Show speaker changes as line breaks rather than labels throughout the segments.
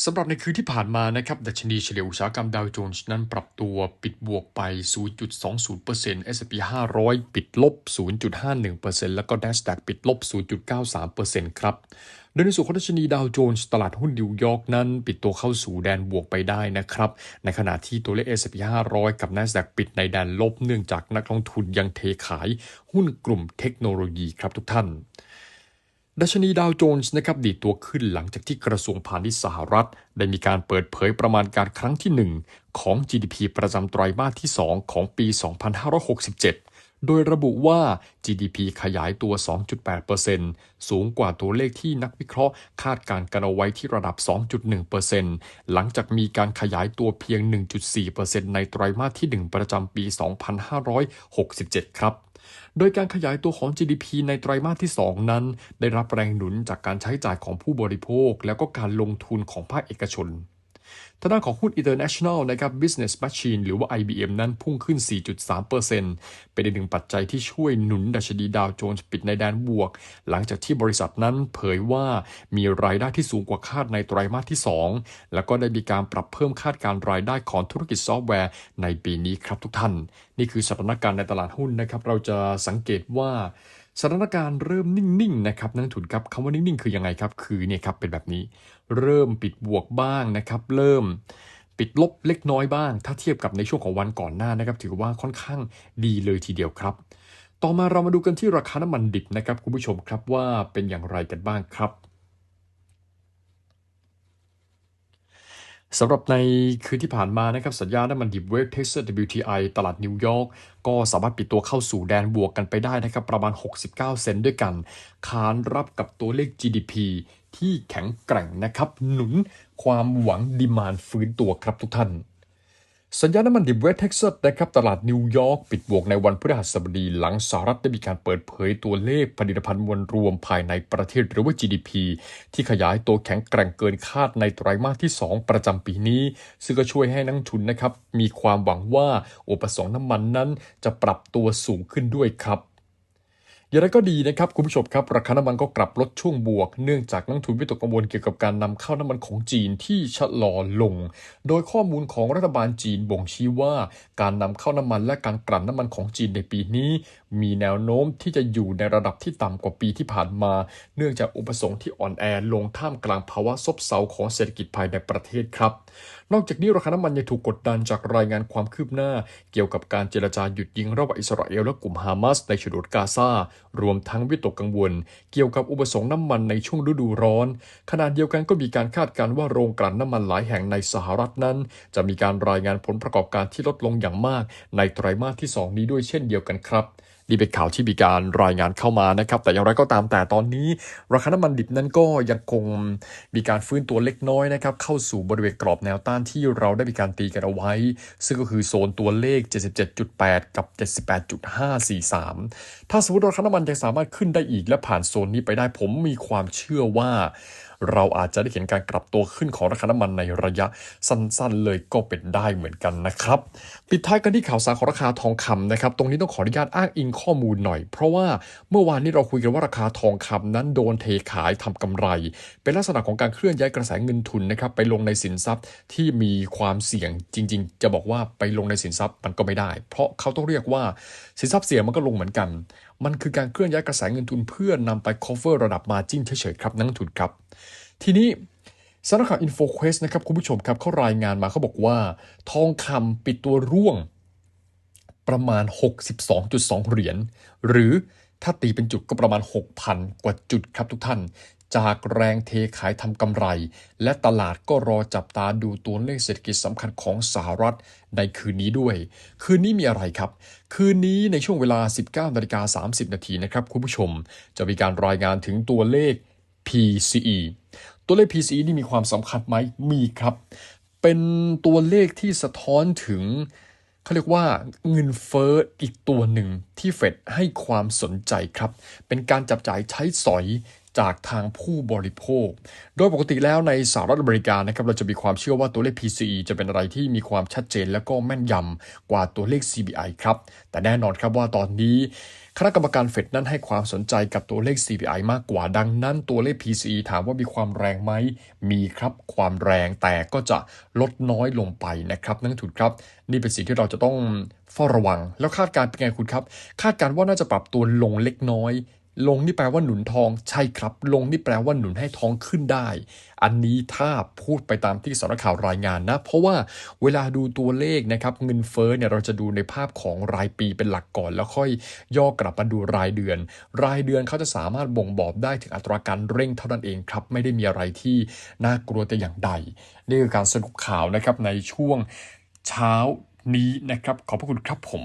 สำหรับในคืนที่ผ่านมานะครับ ดัชนีเฉลี่ยอุตสาหกรรมดาวโจนส์นั้นปรับตัวปิดบวกไป 0.20% S&P 500 ปิดลบ 0.51%แล้วก็ NASDAQ ปิดลบ 0.93%ครับ โดยในส่วนของดัชนีดาวโจนส์ตลาดหุ้นนิวยอร์กนั้น ปิดตัวเข้าสู่แดนบวกไปได้นะครับ ในขณะที่ตัวเลข S&P 500 กับ NASDAQ ปิดในแดนลบ เนื่องจากนักลงทุนยังเทขายหุ้นกลุ่มเทคโนโลยีครับทุกท่าน ดัชนีดาวโจนส์นะครับดีดตัวขึ้นหลังจากที่กระทรวงพาณิชย์สหรัฐ ได้มีการเปิดเผยประมาณการครั้งที่ 1 ของ GDP ประจำไตรมาสที่ 2 ของปี 2567 โดยระบุว่า GDP ขยายตัว 2.8%สูงกว่าตัวเลขที่นักวิเคราะห์คาดการณ์กันเอาไว้ที่ระดับ 2.1%หลังจากมีการขยายตัวเพียง 1.4%ในไตรมาสที่ 1 ประจำปี 2567 ครับ โดยการขยายตัวของ GDP ในไตรมาสที่ 2 นั้น ได้รับแรงหนุนจากการใช้จ่ายของผู้บริโภค แล้วก็การลงทุนของภาคเอกชน ทางด้านของหุ้น International นะครับ Business Machine หรือว่า IBM นั้นพุ่งขึ้น 4.3%เป็นอีกหนึ่งปัจจัยที่ช่วยหนุนดัชนีดาวโจนส์ปิดในแดนบวก หลังจากที่บริษัทนั้นเผยว่ามีรายได้ที่สูงกว่าคาดในไตรมาสที่ 2 แล้วก็ได้มีการปรับเพิ่มคาดการรายได้ของธุรกิจซอฟต์แวร์ในปีนี้ครับทุกท่าน นี่คือสถานการณ์ในตลาดหุ้นนะครับ เราจะสังเกตว่า สถานการณ์เริ่มนิ่งๆนะครับนักทุนครับคำว่านิ่งๆคือยังไงครับ คือเนี่ยครับเป็นแบบนี้ เริ่มปิดบวกบ้างนะครับ เริ่มปิดลบเล็กน้อยบ้าง ถ้าเทียบกับในช่วงของวันก่อนหน้านะครับ ถือว่าค่อนข้างดีเลยทีเดียวครับ ต่อมาเรามาดูกันที่ราคาน้ำมันดิบนะครับคุณผู้ชมครับว่าเป็นอย่างไรกันบ้างครับ สำหรับในคืนที่ผ่านมานะครับสัญญาณน้ำมันดิบเวสเท็กซัส WTI ตลาดนิวยอร์กก็สามารถปิดตัวเข้าสู่แดนบวกกันไปได้นะครับประมาณ 69 เซนต์ด้วยกัน คานรับกับตัวเลข GDP ที่แข็งแกร่งนะครับ หนุนความหวังดีมานฟื้นตัวครับทุกท่าน สัญญาณน้ำมันดิบเวสเท็กซัสนะครับตลาดนิวยอร์กปิดบวกในวันพฤหัสบดีหลังสหรัฐได้มีการเปิดเผยตัวเลขผลิตภัณฑ์มวลรวมภายในประเทศหรือว่า GDP ที่ขยายตัวแข็งแกร่งเกินคาดในไตรมาสที่ 2 ประจำปีนี้ ซึ่งก็ช่วยให้นักทุนนะครับมีความหวังว่าอุปสงค์น้ำมันนั้นจะปรับตัวสูงขึ้นด้วยครับ อย่างไรก็ดีนะครับคุณผู้ชมครับราคาน้ำมันก็กลับลดช่วงบวก เนื่องจากนักทุนวิตกกังวลเกี่ยวกับการนำเข้าน้ำมันของจีนที่ชะลอลง โดยข้อมูลของรัฐบาลจีนบ่งชี้ว่า การนำเข้าน้ำมันและการกลั่นน้ำมันของจีนในปีนี้ มีแนวโน้มที่จะอยู่ในระดับที่ต่ำกว่าปีที่ผ่านมา เนื่องจากอุปสงค์ที่อ่อนแอลงท่ามกลางภาวะซบเซาของเศรษฐกิจภายในประเทศครับนอกจากนี้ราคาน้ำมันยังถูกกดดันจากรายงานความคืบหน้า เกี่ยวกับการเจรจาหยุดยิงระหว่างอิสราเอลและกลุ่มฮามาสในฉนวนกาซารวมทั้งวิตกกังวล เกี่ยวกับอุปสงค์น้ำมันในช่วงฤดูร้อน ขณะเดียวกันก็มีการคาดการณ์ว่าโรงกลั่นน้ำมันหลายแห่งในสหรัฐนั้น จะมีการรายงานผลประกอบการที่ลดลงอย่างมาก ในไตรมาสที่ 2 นี้ด้วยเช่นเดียวกันครับ นี่เป็นข่าวที่มีการรายงานเข้ามานะครับ แต่อย่างไรก็ตามแต่ตอนนี้ ราคาน้ำมันดิบนั้นก็ยังคงมีการฟื้นตัวเล็กน้อยนะครับ เข้าสู่บริเวณกรอบแนวต้านที่เราได้มีการตีกันเอาไว้ ซึ่งก็คือโซนตัวเลข 77.8 กับ 78.543 ถ้าสมมติราคาน้ำมันยังสามารถขึ้นได้อีกและผ่านโซนนี้ไปได้ผมมีความเชื่อว่า เราอาจจะได้เห็นการกลับตัวขึ้นของราคาน้ำมันในระยะสั้นๆ เลยก็เป็นได้เหมือนกันนะครับ ปิดท้ายกันที่ข่าวสารของราคาทองคำนะครับ ตรงนี้ต้องขออนุญาตอ้างอิงข้อมูลหน่อย เพราะว่าเมื่อวานนี้เราคุยกันว่าราคาทองคำนั้นโดนเทขายทำกำไร เป็นลักษณะของการเคลื่อนย้ายกระแสเงินทุนนะครับไปลงในสินทรัพย์ที่มีความเสี่ยงจริง ๆ จะบอกว่าไปลงในสินทรัพย์มันก็ไม่ได้ เพราะเขาต้องเรียกว่าสินทรัพย์เสี่ยงมันก็ลงเหมือนกัน มันคือการเคลื่อนย้ายกระแสเงินทุนเพื่อนำไป cover ระดับ margin เฉยๆครับนักลงทุนครับ ทีนี้สำนักข่าว InfoQuest นะครับคุณผู้ชมครับเขารายงานมาเขาบอกว่า ทองคำปิดตัวร่วงประมาณ 62.2 เหรียญ หรือถ้าตีเป็นจุดก็ประมาณ 6,000 กว่าจุดครับทุกท่าน จากแรงเทขายทำกำไร และตลาดก็รอจับตาดูตัวเลขเศรษฐกิจสำคัญของสหรัฐในคืนนี้ด้วย คืนนี้มีอะไรครับ คืนนี้ในช่วงเวลา 19นาฬิกา30 นาทีนะครับคุณผู้ชม จะมีการรายงานถึงตัวเลข PCE ตัวเลข PCE นี่มีความสำคัญไหมมีครับ เป็นตัวเลขที่สะท้อนถึงเขาเรียกว่าเงินเฟ้ออีกตัวหนึ่งที่เฟดให้ความสนใจครับ เป็นการจับจ่ายใช้สอย จากทางผู้บริโภค โดยปกติแล้วในสหรัฐอเมริกานะครับเราจะมีความเชื่อว่าตัวเลข PCE จะเป็นอะไรที่มีความชัดเจนและก็แม่นยำกว่าตัวเลข CPI ครับ แต่แน่นอนครับว่าตอนนี้คณะกรรมการเฟดนั้นให้ความสนใจกับตัวเลข CPI มากกว่าดังนั้นตัวเลข PCE ถามว่ามีความแรงไหม มีครับความแรงแต่ก็จะลดน้อยลงไปนะครับนักลงทุนครับ นี่เป็นสิ่งที่เราจะต้องเฝ้าระวัง แล้วคาดการณ์เป็นไงคุณครับ คาดการณ์ว่าน่าจะปรับตัวลงเล็กน้อย ลงนี่แปลว่าหนุนทองใช่ครับ ลงนี่แปลว่าหนุนให้ทองขึ้นได้ อันนี้ถ้าพูดไปตามที่สำนักข่าวรายงานนะ เพราะว่าเวลาดูตัวเลขนะครับเงินเฟ้อเนี่ยเราจะดูในภาพของรายปีเป็นหลักก่อน แล้วค่อยย่อกลับมาดูรายเดือน รายเดือนเขาจะสามารถบ่งบอกได้ถึงอัตราการเร่งเท่านั้นเองครับ ไม่ได้มีอะไรที่น่ากลัวแต่อย่างใด นี่คือการสรุปข่าวนะครับในช่วงเช้านี้นะครับขอบพระคุณครับผม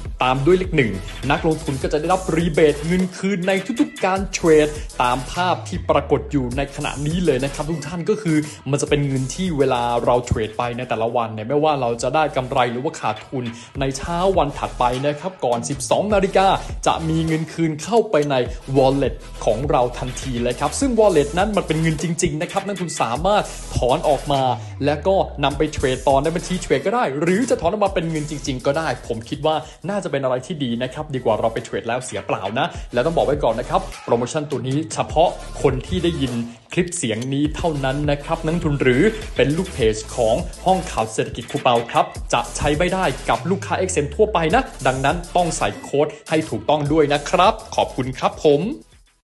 ตามด้วยเลขหนึ่งนักลงทุนก็จะได้รับรีเบทเงินคืนในทุกๆการเทรด ตามภาพที่ปรากฏอยู่ในขณะนี้เลยนะครับทุกท่านก็คือมันจะเป็นเงินที่เวลาเราเทรดไปในแต่ละวันเนี่ยไม่ว่าเราจะได้กำไรหรือว่าขาดทุนในเช้าวันถัดไปนะครับก่อน 12 นาฬิกาจะมีเงินคืนเข้าไปใน wallet ของเราทันทีเลยครับ ซึ่ง wallet นั้นมันเป็นเงินจริงๆนะครับนักทุนสามารถถอนออกมา แล้วก็นำไปเทรดต่อในบัญชีเทรดก็ได้ หรือจะถอนออกมาเป็นเงินจริง ๆ ก็ได้ ผมคิดว่าน่าจะเป็นอะไรที่ดีนะครับ ดีกว่าเราไปเทรดแล้วเสียเปล่านะ แล้วต้องบอกไว้ก่อนนะครับ โปรโมชั่นตัวนี้เฉพาะคนที่ได้ยินคลิปเสียงนี้เท่านั้นนะครับนักทุนหรือเป็นลูกเพจของห้องข่าวเศรษฐกิจคูเปาครับ จะใช้ไม่ได้กับลูกค้า XM ทั่วไปนะ ดังนั้นต้องใส่โค้ดให้ถูกต้องด้วยนะครับ ขอบคุณครับผม